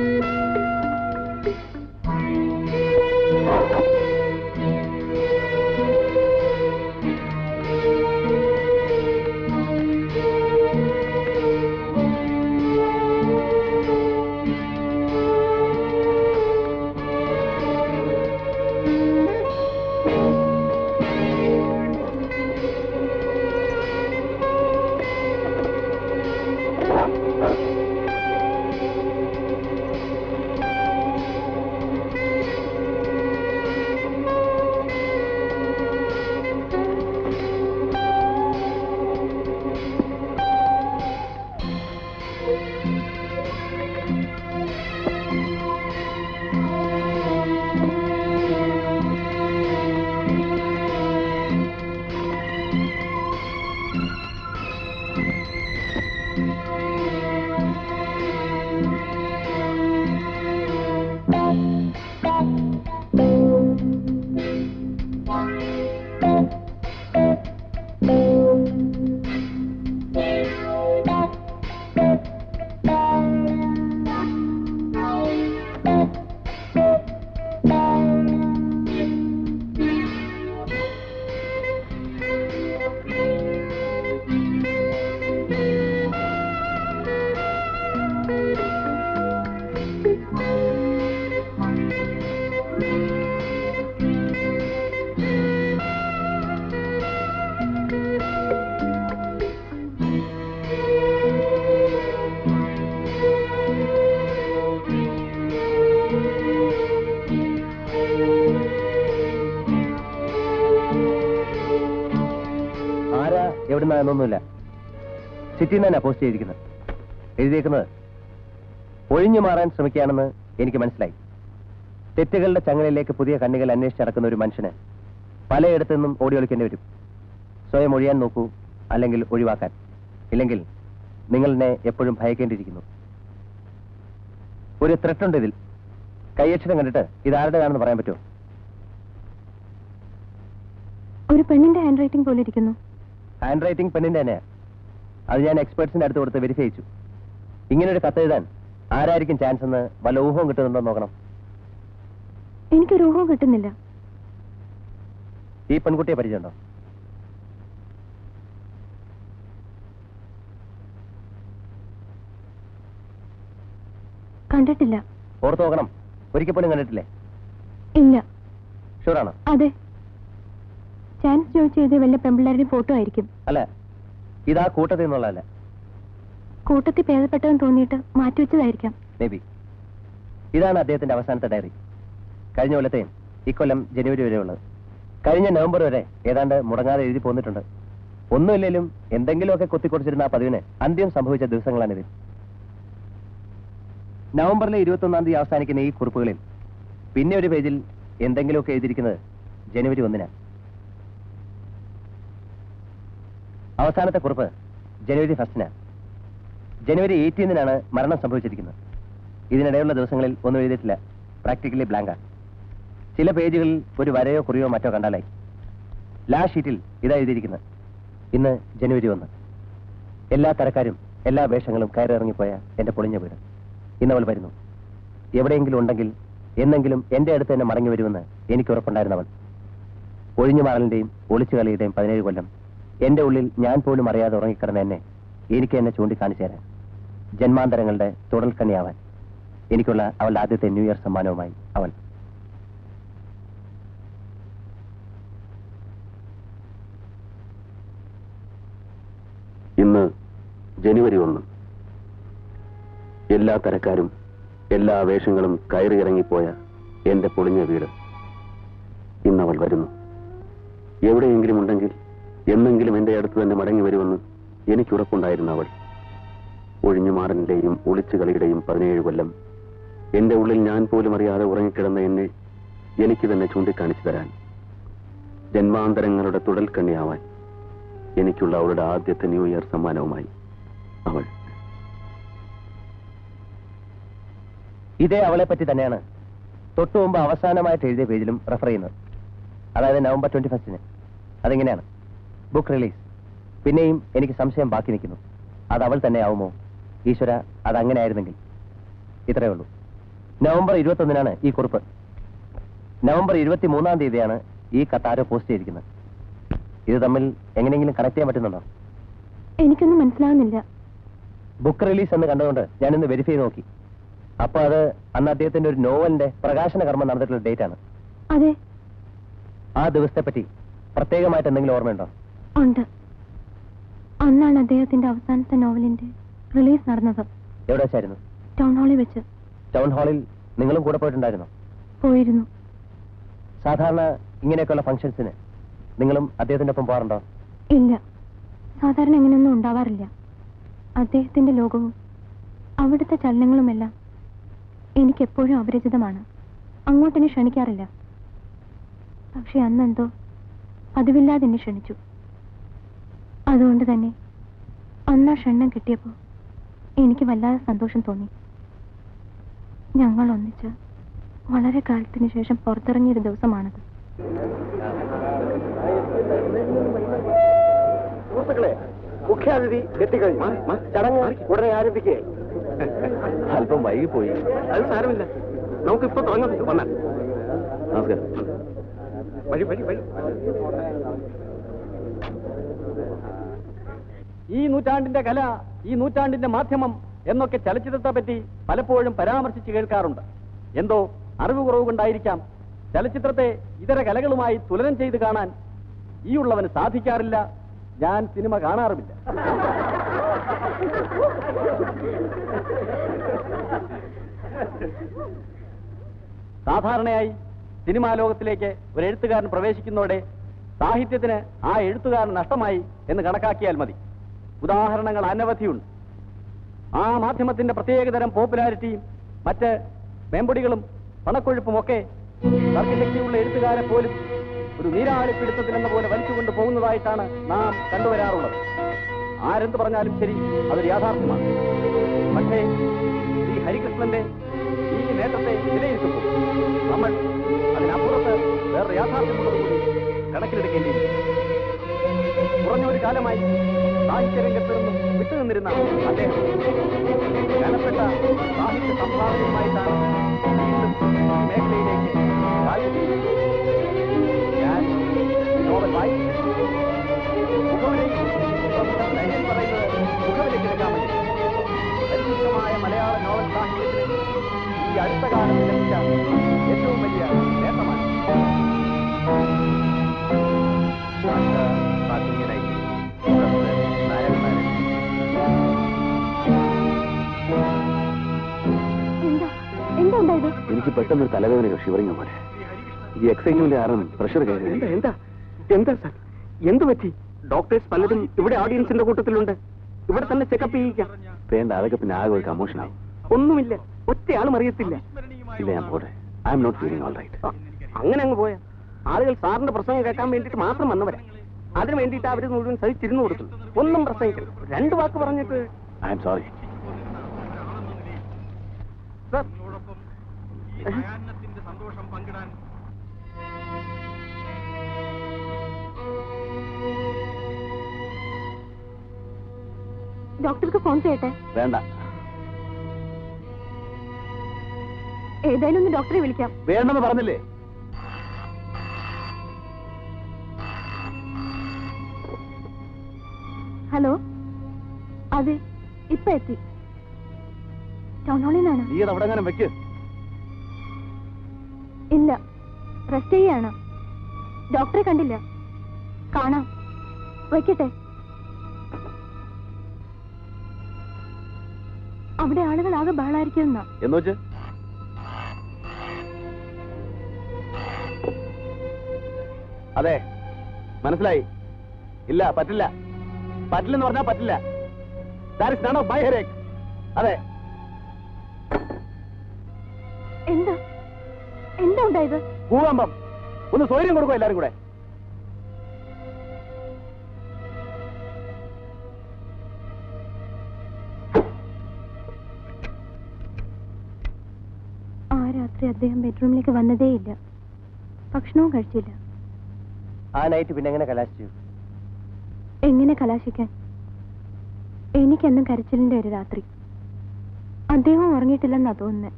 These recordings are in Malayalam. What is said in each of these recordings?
Música എന്നൊന്നുമില്ല സിറ്റിയിൽ തന്നെ പോസ്റ്റ് ചെയ്തിരിക്കുന്നത്. എഴുതിയേക്കുന്നത്. ഒഴിഞ്ഞു മാറാൻ ശ്രമിക്കുകയാണെന്ന് എനിക്ക് മനസ്സിലായി. തെറ്റുകളുടെ ചങ്ങലയിലേക്ക് പുതിയ കണ്ണികൾ അന്വേഷിച്ച് നടക്കുന്ന ഒരു മനുഷ്യന് പലയിടത്തു നിന്നും ഓടി ഒളിക്കേണ്ടി വരും. സ്വയം ഒഴിയാൻ നോക്കൂ അല്ലെങ്കിൽ ഒഴിവാക്കാൻ. ഇല്ലെങ്കിൽ നിങ്ങളെന്നെ എപ്പോഴും ഭയക്കേണ്ടിയിരിക്കുന്നു. ഒരു ത്രെട്ടുണ്ട് ഇതിൽ. കൈയക്ഷരം കണ്ടിട്ട് ഇത് ആരുടേതാണെന്ന് പറയാൻ പറ്റുമോ? ഒരു പെണ്ണിന്റെ ഹാൻഡ് റൈറ്റിംഗ് പോലെ ഇരിക്കുന്നു ഹാൻഡ് റൈറ്റിംഗ് പെണ്ണിന്റെ തന്നെയാ അത് ഞാൻ എക്സ്പേർട്സിന്റെ അടുത്ത് കൊടുത്ത് വെരിഫൈ ചെയ്യിച്ചു. ഇങ്ങനെ ഒരു കത്ത് എഴുതാൻ ആരായിരിക്കും ചാൻസ് എന്ന് വല്ല ഊഹവും കിട്ടുന്നുണ്ടോ നോക്കണം. എനിക്കൊരു ഊഹവും കിട്ടുന്നില്ല. ഈ പെൺകുട്ടിയെ പരിചയമുണ്ടോ? കണ്ടിട്ടില്ല. ഓർത്ത് നോക്കണം. ഒരിക്കൽ പോലും കണ്ടിട്ടില്ലേ? ഇല്ല. ഷുവറാണോ അതെ. ചാൻസ് ചോദിച്ച് എഴുതിയ വല്ല പെമ്പിള്ളേരുടെ ഫോട്ടോ ആയിരിക്കും. അല്ല ഇതാ കൂട്ടത്തിൽ നിന്നുള്ളതല്ല? കൂട്ടത്തിൽ ഭേദപ്പെട്ടതെന്ന് തോന്നിയിട്ട് മാറ്റിവെച്ചതായിരിക്കാം ബേബി ഇതാണ് അദ്ദേഹത്തിന്റെ അവസാനത്തെ ഡയറി കഴിഞ്ഞ കൊല്ലത്തെയും ഇക്കൊല്ലം ജനുവരി വരെ ഉള്ളത്. കഴിഞ്ഞ നവംബർ വരെ ഏതാണ്ട് മുടങ്ങാതെ എഴുതി പോന്നിട്ടുണ്ട്. ഒന്നുമില്ലെങ്കിലും എന്തെങ്കിലുമൊക്കെ കുത്തിക്കുറിച്ചിരുന്ന ആ പതിവിന് അന്ത്യം സംഭവിച്ച ദിവസങ്ങളാണിത് നവംബറിലെ ഇരുപത്തൊന്നാം തീയതി അവസാനിക്കുന്ന ഈ കുറിപ്പുകളിൽ പിന്നെ ഒരു പേജിൽ എന്തെങ്കിലുമൊക്കെ എഴുതിയിരിക്കുന്നത് ജനുവരി ഒന്നിനാണ്. അവസാനത്തെ കുറിപ്പ് ജനുവരി ഫസ്റ്റിനാണ് ജനുവരി എയ്റ്റീനിനാണ് മരണം സംഭവിച്ചിരിക്കുന്നത്. ഇതിനിടെയുള്ള ദിവസങ്ങളിൽ ഒന്നും എഴുതിയിട്ടില്ല. പ്രാക്ടിക്കലി ബ്ലാങ്കാ ചില പേജുകളിൽ ഒരു വരയോ കുറിയോ മറ്റോ കണ്ടാലായി. ലാസ്റ്റ് ഷീറ്റിൽ ഇതാ എഴുതിയിരിക്കുന്നത്. ഇന്ന് ജനുവരി ഒന്ന്. എല്ലാ തരക്കാരും എല്ലാ വേഷങ്ങളും കയറിറങ്ങിപ്പോയ എന്റെ പൊളിഞ്ഞ വീട്. ഇന്നവൾ വരുന്നു. എവിടെയെങ്കിലും ഉണ്ടെങ്കിൽ എന്നെങ്കിലും എന്റെ അടുത്ത് തന്നെ മടങ്ങി വരുമെന്ന് എനിക്ക് ഉറപ്പുണ്ടായിരുന്നവൾ. ഒഴിഞ്ഞുമാറലിന്റെയും ഒളിച്ചുകളിയുടെയും പതിനേഴ് കൊല്ലം എന്റെ ഉള്ളിൽ ഞാൻ പോലും അറിയാതെ ഉറങ്ങിക്കിടന്ന എന്നെ എനിക്ക് എന്നെ ചൂണ്ടിക്കാണിച്ചു തരാൻ ജന്മാന്തരങ്ങളുടെ തുടൽക്കണ്ണിയാവാൻ എനിക്കുള്ള അവളുടെ ആദ്യത്തെ ന്യൂ ഇയർ സമ്മാനവുമായി അവൾ. ഇന്ന് ജനുവരി ഒന്ന്. എല്ലാ തരക്കാരും എല്ലാ വേഷങ്ങളും കയറിയിറങ്ങിപ്പോയ എന്റെ പൊളിഞ്ഞ വീട്. ഇന്നവൾ വരുന്നു. എവിടെയെങ്കിലും ഉണ്ടെങ്കിൽ എന്നെങ്കിലും എന്റെ അടുത്ത് തന്നെ മടങ്ങി വരുമെന്ന് എനിക്കുറപ്പുണ്ടായിരുന്ന അവൾ. ഒഴിഞ്ഞുമാറിന്റെയും ഒളിച്ചുകളിയുടെയും പതിനേഴ് കൊല്ലം എന്റെ ഉള്ളിൽ ഞാൻ പോലും അറിയാതെ ഉറങ്ങിക്കിടന്ന എന്നെ എനിക്ക് തന്നെ ചൂണ്ടിക്കാണിച്ചു തരാൻ ജന്മാന്തരങ്ങളുടെ തുടൽക്കണ്ണിയാവാൻ എനിക്കുള്ള അവളുടെ ആദ്യത്തെ ന്യൂ ഇയർ സമ്മാനവുമായി അവൾ. ഇതേ അവളെ പറ്റി തന്നെയാണ് തൊട്ടു മുമ്പ് അവസാനമായിട്ട് എഴുതിയ പേജിലും റെഫർ ചെയ്യുന്നത്. അതായത് നവംബർ ട്വന്റി ഫസ്റ്റിന് അതെങ്ങനെയാണ്? ബുക്ക് റിലീസ് പിന്നെയും എനിക്ക് സംശയം ബാക്കി നിൽക്കുന്നു. അത് അവൾ തന്നെ ആവുമോ? ഈശ്വര അത് അങ്ങനെ ആയിരുന്നെങ്കിൽ. ഇത്രയേ ഉള്ളൂ. നവംബർ ഇരുപത്തൊന്നിനാണ് ഈ കുറിപ്പ്. നവംബർ ഇരുപത്തി മൂന്നാം തീയതിയാണ് ഈ കത്താരോ പോസ്റ്റ് ചെയ്തിരിക്കുന്നത്. ഇത് തമ്മിൽ എങ്ങനെയെങ്കിലും കണക്ട് ചെയ്യാൻ പറ്റുന്നുണ്ടോ? എനിക്കൊന്നും മനസ്സിലാവുന്നില്ല. ബുക്ക് റിലീസ് എന്ന് കണ്ടുകൊണ്ട് ഞാനിന്ന് വെരിഫൈ ചെയ്ത് നോക്കി. അപ്പൊ അത് അന്ന് അദ്ദേഹത്തിന്റെ ഒരു നോവലിന്റെ പ്രകാശന കർമ്മം നടന്നിട്ടുള്ള ഡേറ്റ് ആണ്. അതെ. ആ ദിവസത്തെ പറ്റി പ്രത്യേകമായിട്ട് എന്തെങ്കിലും ഓർമ്മയുണ്ടോ? ഉണ്ട്. അന്നാണ് അദ്ദേഹത്തിന്റെ അവസാനത്തെ നോവലിന്റെ റിലീസ് നടന്നത്. എവിടെ വെച്ചായിരുന്നു? ടൗൺ ഹാളിൽ വെച്ച്. ടൗൺ ഹാളിൽ നിങ്ങളും കൂടെ പോയിട്ടുണ്ടായിരുന്നോ? പോയിരുന്നു. സാധാരണ ഇങ്ങനെയൊക്കെയുള്ള ഫംഗ്ഷൻസിന് നിങ്ങളും അദ്ദേഹത്തിന്റെ ഒപ്പം പോകാറുണ്ടോ? ഇല്ല. സാധാരണ ഇങ്ങനെയൊന്നും ഉണ്ടാവാറില്ല. അദ്ദേഹത്തിന്റെ ലോകവും അവിടുത്തെ ചലനങ്ങളുമെല്ലാം എനിക്കെപ്പോഴും അപരിചിതമാണ്. അങ്ങോട്ടെന്നെ ക്ഷണിക്കാറില്ല. പക്ഷെ അന്നെന്തോ പതിവില്ലാതെ എന്നെ ക്ഷണിച്ചു. അതുകൊണ്ട് തന്നെ അന്നാ ക്ഷണം കിട്ടിയപ്പോൾ എനിക്ക് വല്ലാതെ സന്തോഷം തോന്നി. ഞങ്ങൾ ഒന്നിച്ച് വളരെ കാലത്തിന് ശേഷം പുറത്തിറങ്ങിയൊരു ദിവസമാണത്. മുഖ്യാതിഥി എത്തിക്കഴിഞ്ഞു. ചടങ്ങ് ഉടനെ ആരംഭിക്കേ. അല്പം വൈകിപ്പോയി അത് സാരമില്ല. നമുക്ക് ഇപ്പൊ തുടങ്ങാം. വന്നാൽ നമസ്കാരം. വഴി വഴി വഴി ഈ നൂറ്റാണ്ടിന്റെ കല ഈ നൂറ്റാണ്ടിന്റെ മാധ്യമം എന്നൊക്കെ ചലച്ചിത്രത്തെ പറ്റി പലപ്പോഴും പരാമർശിച്ച് കേൾക്കാറുണ്ട്. എന്തോ അറിവ് കുറവ് കൊണ്ടായിരിക്കാം ചലച്ചിത്രത്തെ ഇതര കലകളുമായി തുലനം ചെയ്ത് കാണാൻ ഈ ഉള്ളവന് സാധിക്കാറില്ല ഞാൻ സിനിമ കാണാറുമില്ല. സാധാരണയായി സിനിമാ ലോകത്തിലേക്ക് ഒരു എഴുത്തുകാരൻ പ്രവേശിക്കുന്നതോടെ സാഹിത്യത്തിന് ആ എഴുത്തുകാരൻ നഷ്ടമായി എന്ന് കണക്കാക്കിയാൽ മതി. ഉദാഹരണങ്ങൾ അനവധിയുണ്ട്. ആ മാധ്യമത്തിന്റെ പ്രത്യേകതരം പോപ്പുലാരിറ്റിയും മറ്റ് മേമ്പൊടികളും പണക്കൊഴുപ്പും ഒക്കെ തർക്കശക്തിയുള്ള എഴുത്തുകാരെ പോലും ഒരു നീരാളിപ്പിടുത്തത്തിലെന്ന പോലെ വലിച്ചുകൊണ്ട് പോകുന്നതായിട്ടാണ് നാം കണ്ടുവരാറുള്ളത്. ആരെന്ത് പറഞ്ഞാലും ശരി അതൊരു യാഥാർത്ഥ്യമാണ്. പക്ഷേ ഈ ഹരികൃഷ്ണന്റെ ഈ നേട്ടത്തെ വിലയിരുത്തുമ്പോൾ നമ്മൾ അതിനപ്പുറത്ത് വേറെ യാഥാർത്ഥ്യമുള്ളത് കൂടി കുറഞ്ഞ ഒരു കാലമായി സാഹിത്യരംഗത്ത് നിന്നും വിട്ടുനിന്നിരുന്ന അദ്ദേഹം കനപ്പെട്ട സാഹിത്യ സംഭാവനയുമായിട്ടാണ് വീണ്ടും ഈ മേഖലയിലേക്ക്. ഞാൻ നോവൽ വായിച്ചു പറയുന്നത് മുഖവിലേക്ക് എടുക്കാമെങ്കിൽ മലയാള നോവൽ സാഹിത്യത്തിന് ഈ അടുത്ത കാലം ലഭിച്ച ഏറ്റവും വലിയ എനിക്ക് പെട്ടെന്ന് ഒരു തലവേദന ഷിവറിങ് പോലെ. ഈ എക്സൈറ്റ്മെന്റ് കാരണം പ്രഷർ കയറി. എന്താ എന്താ? എന്താ സാർ? എന്ത് പറ്റി? ഡോക്ടേഴ്സ് പലരും ഇവിടെ ഓഡിയൻസിന്റെ കൂട്ടത്തിലുണ്ട്. ഇവിടെ തന്നെ ചെക്കപ്പ് ചെയ്യിക്കാം. വേണ്ട അതൊക്കെ പിന്നെ ആകെ ഒരു കമോഷനാവും ഒന്നുമില്ല. ഒറ്റയാളും അറിയത്തില്ല. ഇല്ല ഞാൻ പോട്ടെ. I'm not feeling all right അങ്ങനെ അങ്ങ് പോയാ. ആളുകൾ സാറിന്റെ പ്രസംഗം കേൾക്കാൻ വേണ്ടിയിട്ട് മാത്രം വന്നവരാ. അതിന് വേണ്ടിയിട്ട് അവർ മുഴുവൻ സഹിച്ചിരുന്നു കൊടുത്തു ഒന്നും പ്രസംഗിക്കണം രണ്ട് വാക്ക് പറഞ്ഞിട്ട് ഐ എം സോറി സാർ ഡോക്ടർക്ക് ഫോൺ ചെയ്യട്ടെ? വേണ്ട. ഏതായാലും ഒന്ന് ഡോക്ടറെ വിളിക്കാം. വേണ്ടെന്ന് പറഞ്ഞില്ലേ? ഹലോ? അതെ ഇപ്പൊ എത്തി. ടൗൺ ഹാളിൽ നിന്നാണ്? നീ അവിടെ അങ്ങനെ വെക്ക്? ഇല്ല. റെസ്റ്റ് ചെയ്യാണ്. ഡോക്ടറെ കണ്ടില്ല. കാണാം. വയ്ക്കട്ടെ. അവിടെ ആളുകൾ ആകെ ബഹളായിരിക്കുമെന്നാ. എന്ന് അതെ. മനസ്സിലായി. ഇല്ല പറ്റില്ല. പറ്റില്ലെന്ന് പറഞ്ഞാൽ പറ്റില്ല. ദാറ്റ് ഇസ് നൺ ഓഫ് അതെ. എന്താ ഉണ്ടായത് ഭൂകമ്പം. ഒന്ന് സൗകര്യം കൊടുക്കും എല്ലാരും കൂടെ. ആ രാത്രി അദ്ദേഹം ബെഡ്റൂമിലേക്ക് വന്നതേയില്ല. ഭക്ഷണവും കഴിച്ചില്ല. ആ നൈറ്റ് പിന്നെ എങ്ങനെ കലാശിച്ചു? എങ്ങനെ കലാശിക്കാൻ? എനിക്കെന്നും കരച്ചിലിന്റെ ഒരു രാത്രി. അദ്ദേഹം ഉറങ്ങിയിട്ടില്ലെന്നാ തോന്നുന്നത്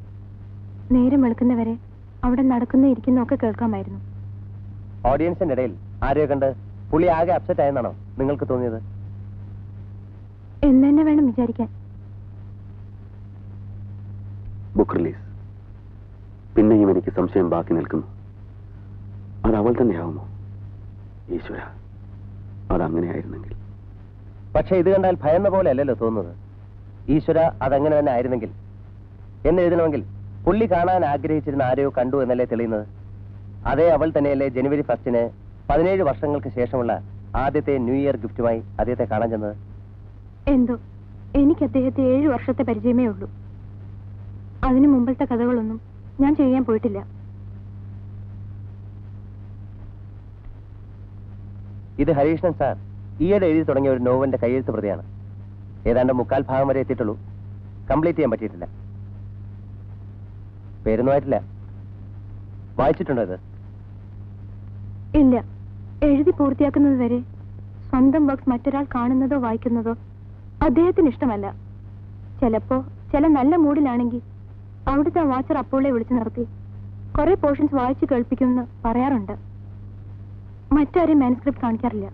നേരം വെളുക്കുന്നവരെ അവിടെ നടക്കുന്ന ഇരിക്കുന്ന ഒക്കെ കേൾക്കാമായിരുന്നു. ഓഡിയൻസിന്റെ ഇടയിൽ ആരെയോ കണ്ട് പുള്ളി ആകെ അപ്സെറ്റ് ആയെന്നാണോ നിങ്ങൾക്ക് തോന്നിയത്? എന്ന് തന്നെ വേണം വിചാരിക്കാൻ. ബുക്ക് റിലീസ് പിന്നെയും എനിക്ക് സംശയം ബാക്കി നിൽക്കുന്നു. അത് അവൾ തന്നെയാവുമോ? ഈശ്വര അതങ്ങനെയായിരുന്നെങ്കിൽ. പക്ഷെ ഇത് കണ്ടാൽ ഭയന്ന പോലെ അല്ലല്ലോ തോന്നുന്നത്. ഈശ്വര അതങ്ങനെ തന്നെ ആയിരുന്നെങ്കിൽ. എന്ന് എഴുതണമെങ്കിൽ പുള്ളി കാണാൻ ആഗ്രഹിച്ചിരുന്ന ആരെയോ കണ്ടു എന്നല്ലേ തെളിയുന്നത്? അതേ അവൾ തന്നെയല്ലേ ജനുവരി ഫസ്റ്റിന് പതിനേഴ് വർഷങ്ങൾക്ക് ശേഷമുള്ള ആദ്യത്തെ ന്യൂ ഇയർ ഗിഫ്റ്റുമായി അദ്ദേഹത്തെ കാണാൻ ചെന്നത്? എന്തോ? എനിക്ക് അദ്ദേഹത്തെ ഏഴു വർഷത്തെ പരിചയമേ ഉള്ളൂ. അതിനു മുമ്പത്തെ കഥകളൊന്നും ഞാൻ ചെയ്യാൻ പോയിട്ടില്ല. ഇത് ഹരീഷ്ണൻ സാർ ഈയിടെ എഴുതി തുടങ്ങിയ ഒരു നോവലിന്റെ കയ്യെഴുത്ത് പ്രതിയാണ് ഏതാണ്ട് മുക്കാൽ ഭാഗം വരെ എത്തിയിട്ടുള്ളൂ. കംപ്ലീറ്റ് ചെയ്യാൻ പറ്റിയിട്ടില്ല. പേരൊന്നും ആയിട്ടില്ല. വായിച്ചിട്ടുണ്ടോ ഇത്? ഇല്ല. എഴുതി പൂർത്തിയാക്കുന്നത് വരെ സ്വന്തം വർക്ക്സ് മറ്റൊരാൾ കാണുന്നതോ വായിക്കുന്നതോ അദ്ദേഹത്തിന് ഇഷ്ടമല്ല. ചിലപ്പോ ചില നല്ല മൂഡിലാണെങ്കിൽ അവിടുത്തെ വാച്ചർ അപ്പോളെ വിളിച്ചു നിർത്തി. കുറെ പോർഷൻസ് വായിച്ചു കേൾപ്പിക്കുമെന്ന് പറയാറുണ്ട്. മറ്റാരെയും മാനസ്ക്രിപ്റ്റ് കാണിക്കാറില്ല.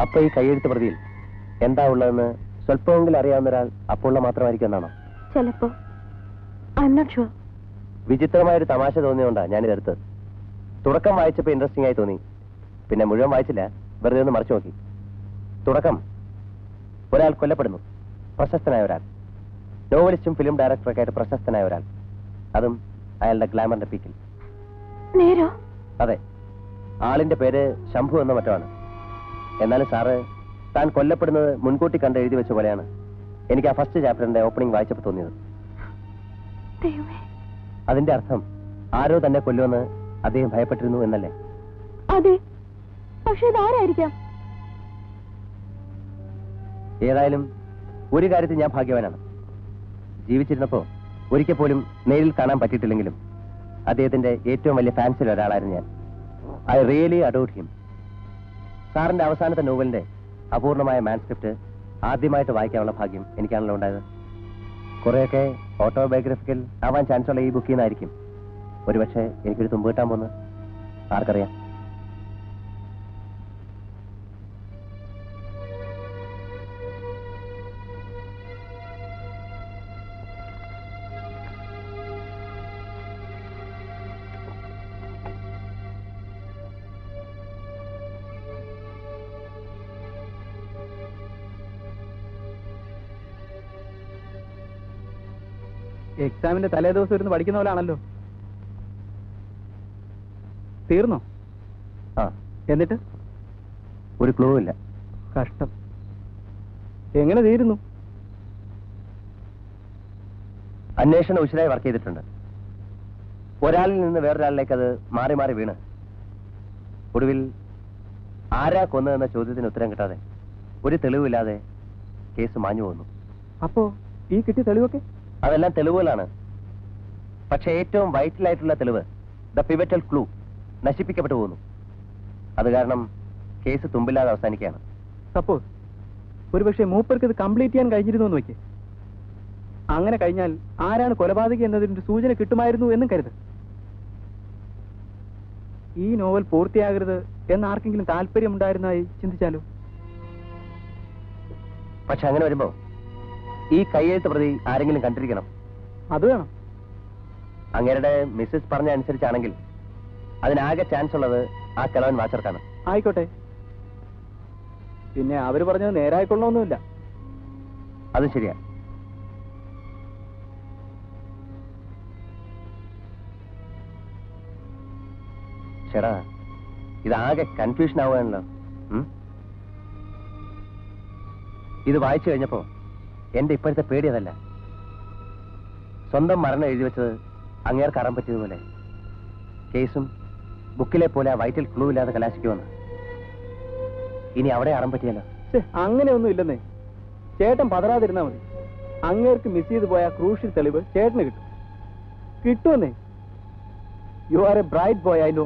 അപ്പൊ ഈ കൈയെഴുത്ത് പ്രതിയിൽ എന്താ ഉള്ളതെന്ന് സ്വല്പമെങ്കിലും അറിയാവുന്ന ഒരാൾ അപ്പോള്ള മാത്രമായിരിക്കും എന്നാണോ? ചിലപ്പോ. ഐ എം നോട്ട് ഷുവർ വിചിത്രമായ ഒരു തമാശ തോന്നിയോണ്ടാ ഞാനിത് എടുത്തത്. തുടക്കം വായിച്ചപ്പോൾ ഇൻട്രസ്റ്റിംഗ് ആയി തോന്നി. പിന്നെ മുഴുവൻ വായിച്ചില്ല. വെറുതെ ഒന്ന് മറിച്ചു നോക്കി. തുടക്കം. ഒരാൾ കൊല്ലപ്പെടുന്നു. പ്രശസ്തനായ ഒരാൾ. നോവലിസ്റ്റും ഫിലിം ഡയറക്ടറൊക്കെ ആയിട്ട് പ്രശസ്തനായ ഒരാൾ. അതും അയാളുടെ ഗ്ലാമറിന്റെ പീക്കിൽ അതെ. ആളിന്റെ പേര് ശംഭു എന്ന മറ്റോ ആണ് എന്നാലും സാറ് താൻ കൊല്ലപ്പെടുന്നത് മുൻകൂട്ടി കണ്ട് എഴുതി വെച്ച പോലെയാണ്. എനിക്ക് ആ ഫസ്റ്റ് ചാപ്റ്ററിന്റെ ഓപ്പണിംഗ് വായിച്ചപ്പോൾ തോന്നിയത്. അതിന്റെ അർത്ഥം ആരോ തന്നെ കൊല്ലുമെന്ന് അദ്ദേഹം ഭയപ്പെട്ടിരുന്നു എന്നല്ലേ? അതെ. പക്ഷെ ഇതാരായിരിക്കാം? ഏതായാലും ഒരു കാര്യത്തിൽ ഞാൻ ഭാഗ്യവാനാണ്. ജീവിച്ചിരുന്നപ്പോ ഒരിക്കൽ പോലും നേരിൽ കാണാൻ പറ്റിയിട്ടില്ലെങ്കിലും അദ്ദേഹത്തിന്റെ ഏറ്റവും വലിയ ഫാൻസിൽ ഒരാളായിരുന്നു ഞാൻ. ഐ റിയലി അഡോട്ട് ഹിം സാറിന്റെ അവസാനത്തെ നോവലിന്റെ അപൂർണമായ മാൻസ്ക്രിപ്റ്റ് ആദ്യമായിട്ട് വായിക്കാനുള്ള ഭാഗ്യം എനിക്കാണല്ലോ ഉണ്ടായത്. കുറെയൊക്കെ ഓട്ടോബയോഗ്രഫിക്കൽ ആവാൻ ചാൻസുള്ള ഈ ബുക്കിൽ നിന്നായിരിക്കും. ഒരുപക്ഷെ എനിക്കൊരു തുമ്പ് കിട്ടാൻ പോകുന്നത്. ആർക്കറിയാം. എക്സാമിന്റെ തലേ ദിവസം ഇരുന്ന് പഠിക്കുന്ന പോലാണല്ലോ. തീർന്നോ? ആ. എന്നിട്ട്? ഒരു ക്ലൂ ഇല്ല. കഷ്ടം. എങ്ങനെ തീരുന്നു? അന്വേഷണം ഉശിരായി വർക്ക് ചെയ്തിട്ടുണ്ട്. ഒരാളിൽ നിന്ന് വേറൊരാളിലേക്ക് അത് മാറി മാറി വീണ്. ഒടുവിൽ ആരാ കൊന്നതെന്ന ചോദ്യത്തിന് ഉത്തരം കിട്ടാതെ ഒരു തെളിവില്ലാതെ കേസ് മാഞ്ഞു പോകുന്നു അപ്പോ ഈ കിട്ടിയ തെളിവൊക്കെ? അതെല്ലാം തെളിവുകളാണ്. പക്ഷെ ഏറ്റവും വൈറ്റലായിട്ടുള്ള തെളിവ് ദ പിവറ്റൽ ക്ലൂ നശിപ്പിക്കപ്പെട്ടു പോകുന്നു. അത് കാരണം കേസ് തുമ്പില്ലാതെ അവസാനിക്കുകയാണ്. സപ്പോസ് ഒരുപക്ഷെ മൂപ്പർക്ക് ഇത് കംപ്ലീറ്റ് ചെയ്യാൻ കഴിഞ്ഞിരുന്നു എന്ന് വെക്ക് അങ്ങനെ കഴിഞ്ഞാൽ ആരാണ് കൊലപാതകി എന്നതിന്റെ സൂചന കിട്ടുമായിരുന്നു എന്നും കരുത്. ഈ നോവൽ പൂർത്തിയാകരുത് എന്ന് ആർക്കെങ്കിലും താല്പര്യമുണ്ടായിരുന്നായി ചിന്തിച്ചാലോ? പക്ഷെ അങ്ങനെ വരുമ്പോ ഈ കയ്യെഴുത്ത് പ്രതി ആരെങ്കിലും കണ്ടിരിക്കണം. അത് വേണം. അങ്ങേരുടെ മിസ്സസ് പറഞ്ഞ അനുസരിച്ചാണെങ്കിൽ അതിനാകെ ചാൻസ് ഉള്ളത് ആ കിളവൻ വാച്ചർക്കാണ്. ആയിക്കോട്ടെ. പിന്നെ അവർ പറഞ്ഞത് നേരായിക്കൊള്ളണമൊന്നുമില്ല അത് ശരിയാ. ചേടാ ഇതാകെ കൺഫ്യൂഷൻ ആവുകയാണല്ലോ. ഇത് വായിച്ചു കഴിഞ്ഞപ്പോ എന്റെ ഇപ്പോഴത്തെ പേടി അതല്ല സ്വന്തം മരണം എഴുതി വെച്ചത് അങ്ങേർക്ക് അറാൻ പറ്റിയതുപോലെ. കേസും ബുക്കിലെ പോലെ ആ വൈറ്റൽ ക്ലൂ ഇല്ലാതെ കലാശിക്കുമെന്ന് ഇനി അവിടെ അറാൻ പറ്റിയല്ലോ. അങ്ങനെയൊന്നും ഇല്ലെന്നേ. ചേട്ടൻ പതറാതിരുന്നാ മതി. അങ്ങേർക്ക് മിസ് ചെയ്തു പോയ ക്രൂഷ്യൽ തെളിവ് ചേട്ടന് കിട്ടും. കിട്ടുമെന്നേ. You are a bright boy I know